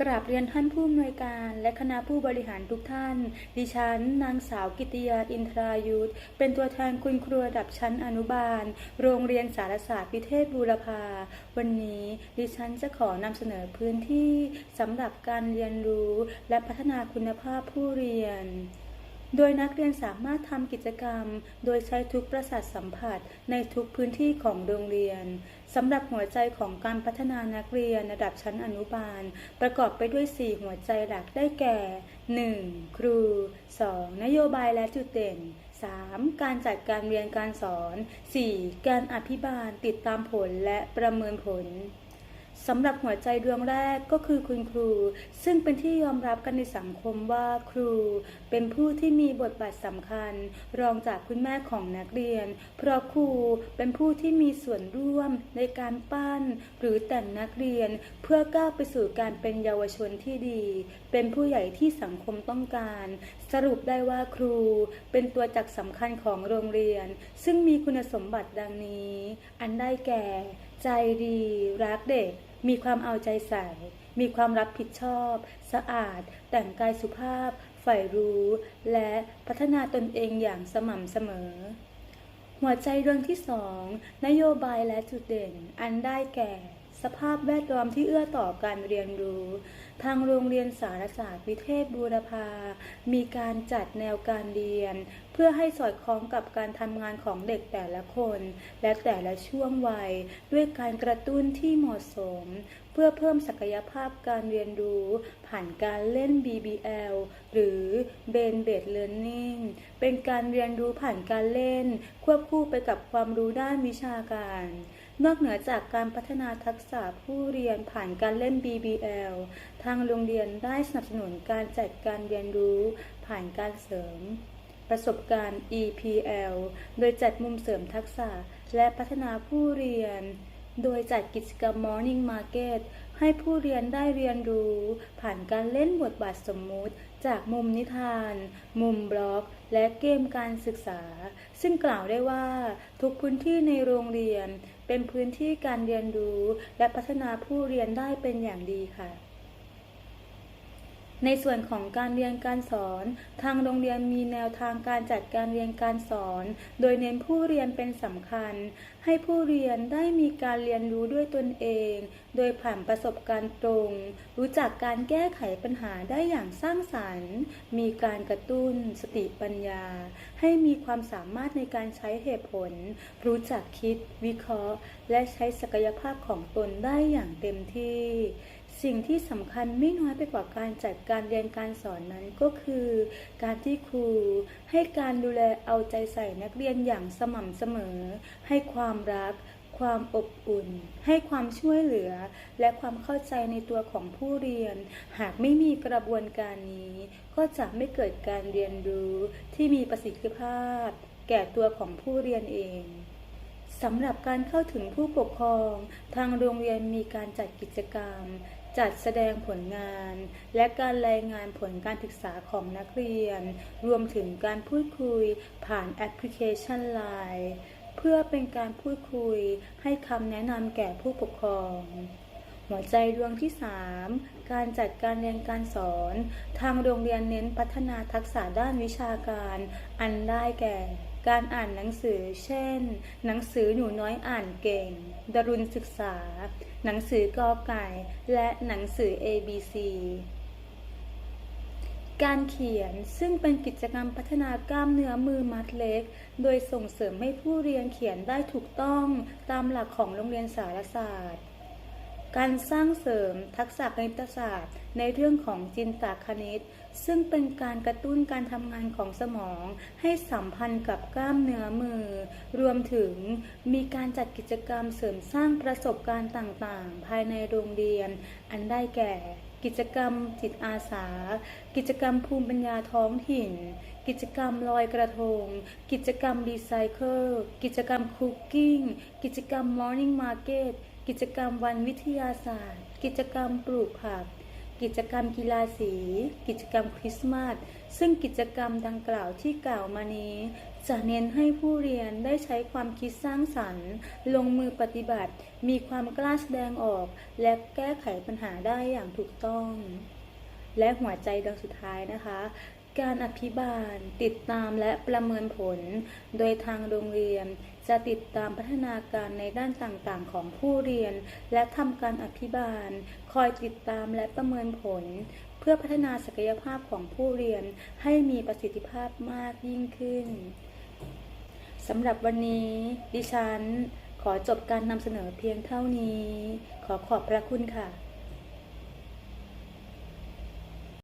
กราบเรียนท่านผู้อำนวยการและคณะผู้บริหารทุกท่าน ดิฉัน นางสาวกิติยาอินทรายุทธเป็นตัวแทนคุณครูระดับชั้นอนุบาล โรงเรียนสารศาสตร์พิเทศบูรพา วันนี้ดิฉันจะขอนำเสนอพื้นที่สำหรับการเรียนรู้และพัฒนาคุณภาพผู้เรียน โดยนักเรียนสามารถทำกิจกรรม โดยใช้ทุกประสาทสัมผัสในทุกพื้นที่ของโรงเรียนสำหรับหัวใจของการพัฒนานักเรียนระดับชั้นอนุบาล ประกอบไปด้วย 4 หัวใจหลักได้แก่ 1. ครู 2. นโยบายและจุดเด่น 3. การจัดการเรียนการสอน 4. การอภิบาลติดตามผลและประเมินผล สำหรับหัวใจดวงแรกก็คือคุณครู ซึ่งเป็นที่ยอมรับกันในสังคมว่าครู เป็นผู้ที่มีบทบาทสำคัญ รองจากคุณแม่ของนักเรียน เพราะครูเป็นผู้ที่มีส่วนร่วมในการปั้น หรือแต่งนักเรียน เพื่อก้าวไปสู่การเป็นเยาวชนที่ดี เป็นผู้ใหญ่ที่สังคมต้องการ สรุปได้ว่าครู เป็นตัวจักรสำคัญของโรงเรียน ซึ่งมีคุณสมบัติดังนี้ อันได้แก่ ใจดี รักเด็ก มีความเอาใจใส่ มีความรับผิดชอบ สะอาด แต่งกายสุภาพ ใฝ่รู้ และพัฒนาตนเองอย่างสม่ำเสมอ หัวใจเรื่องที่สองนโยบายและจุดเด่น อันได้แก่ สภาพแวดล้อมที่เอื้อต่อการเรียนรู้ ทางโรงเรียนสารศาสตร์วิเทศบูรพา มีการจัดแนวการเรียน เพื่อให้สอดคล้องกับการทำงานของเด็กแต่ละคน และแต่ละช่วงวัย ด้วยการกระตุ้นที่เหมาะสม เพื่อเพิ่มศักยภาพการเรียนรู้ ผ่านการเล่น BBL หรือ Brain Based Learning เป็นการเรียนรู้ผ่านการเล่น ควบคู่ไปกับความรู้ด้านวิชาการ นอกเหนือจากการพัฒนาทักษะผู้เรียนผ่านการเล่น BBL ทางโรงเรียนได้สนับสนุนการจัดการเรียนรู้ผ่านการเสริม ประสบการณ์ EPL โดยจัดมุมเสริมทักษะและพัฒนาผู้เรียน โดยจัดกิจกรรม Morning Market ให้ผู้เรียนได้เรียนรู้ ผ่านการเล่นบทบาทสมมุติ จากมุมนิทาน มุมบล็อก และเกมการศึกษา ซึ่งกล่าวได้ว่า ทุกพื้นที่ในโรงเรียน เป็นพื้นที่การเรียนรู้ และพัฒนาผู้เรียนได้เป็นอย่างดีค่ะ ในส่วนของการเรียนการสอน ทางโรงเรียนมีแนวทางการจัดการเรียนการสอน โดยเน้นผู้เรียนเป็นสำคัญ ให้ผู้เรียนได้มีการเรียนรู้ด้วยตนเอง โดยผ่านประสบการณ์ตรง รู้จักการแก้ไขปัญหาได้อย่างสร้างสรรค์ มีการกระตุ้น สติปัญญา ให้มีความสามารถในการใช้เหตุผล รู้จักคิด วิเคราะห์ และใช้ศักยภาพของตนได้อย่างเต็มที่ สิ่งที่สำคัญไม่น้อยไปกว่าการจัดการเรียนการสอนนั้นก็คือ การที่ครูให้การดูแลเอาใจใส่นักเรียนอย่างสม่ำเสมอ ให้ความรัก ความอบอุ่น ให้ความช่วยเหลือ และความเข้าใจในตัวของผู้เรียน หากไม่มีกระบวนการนี้ ก็จะไม่เกิดการเรียนรู้ที่มีประสิทธิภาพ แก่ตัวของผู้เรียนเองสำหรับการเข้าถึงผู้ปกครอง ทางโรงเรียนมีการจัดกิจกรรม จัดแสดงผลงาน และการรายงานผลการศึกษาของนักเรียน รวมถึงการพูดคุยผ่านแอปพลิเคชัน Line เพื่อเป็นการพูดคุยให้คำแนะนำแก่ผู้ปกครอง หัวใจดวงที่ 3 การจัดการเรียนการสอน ทางโรงเรียนเน้นพัฒนาทักษะด้านวิชาการ อันได้แก่ การอ่านหนังสือ เช่น หนังสือหนูน้อยอ่านเก่ง ดรุณศึกษา หนังสือกอไก่ และหนังสือ ABC การเขียนซึ่งเป็นกิจกรรมพัฒนากล้ามเนื้อมือมัดเล็ก โดยส่งเสริมให้ผู้เรียนเขียนได้ถูกต้องตามหลักของโรงเรียนสารศาสตร์ การสร้างเสริมทักษะคณิตศาสตร์ ในเรื่องของจินตคณิต ซึ่งเป็นการกระตุ้นการทำงานของสมอง ให้สัมพันธ์กับกล้ามเนื้อมือ รวมถึงมีการจัดกิจกรรมเสริมสร้างประสบการณ์ต่างๆ ภายในโรงเรียน อันได้แก่ กิจกรรมจิตอาสา กิจกรรมภูมิปัญญาท้องถิ่น กิจกรรมลอยกระทง กิจกรรมรีไซเคิลกิจกรรมคุกกิ้งกิจกรรมมอร์นิ่งมาร์เก็ต กิจกรรมวันวิทยาศาสตร์ กิจกรรมปลูกผัก กิจกรรมกีฬาสี กิจกรรมคริสต์มาส ซึ่งกิจกรรมดังกล่าวที่กล่าวมานี้ จะเน้นให้ผู้เรียนได้ใช้ความคิดสร้างสรรค์ ลงมือปฏิบัติ มีความกล้าแสดงออก และแก้ไขปัญหาได้อย่างถูกต้องและหัวใจดวงสุดท้ายนะคะ การอภิบาล ติดตามและประเมินผล โดยทางโรงเรียน จะติดตามพัฒนาการในด้านต่างๆ ของผู้เรียน และทำการอภิบาล คอยติดตามและประเมินผล เพื่อพัฒนาศักยภาพของผู้เรียนให้มีประสิทธิภาพมากยิ่งขึ้นสำหรับวันนี้ ดิฉัน ขอจบการนำเสนอเพียงเท่านี้ ขอขอบพระคุณค่ะ